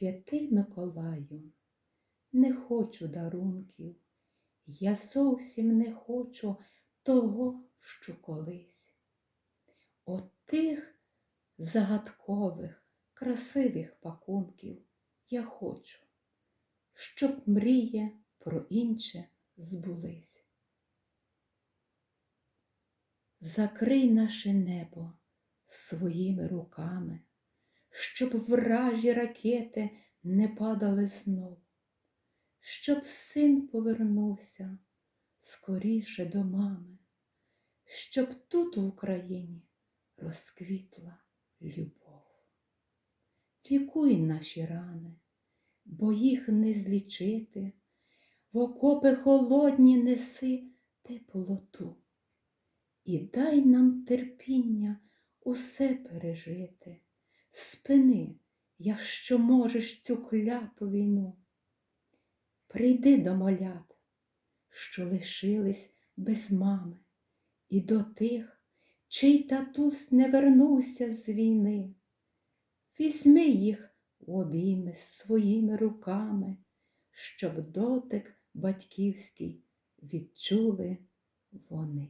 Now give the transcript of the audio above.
Святий Миколаю, не хочу дарунків, я зовсім не хочу того, що колись. Отих загадкових, красивих пакунків я хочу, щоб мріє про інше збулись. Закрий наше небо своїми руками, щоб вражі ракети не падали знов, щоб син повернувся скоріше до мами, щоб тут в Україні розквітла любов. Лікуй наші рани, бо їх не злічити, в окопи холодні неси теплоту. І дай нам терпіння усе пережити, спини, якщо можеш цю кляту війну. Прийди до малят, що лишились без мами, і до тих, чий татусь не вернувся з війни. Візьми їх в обійми своїми руками, щоб дотик батьківський відчули вони.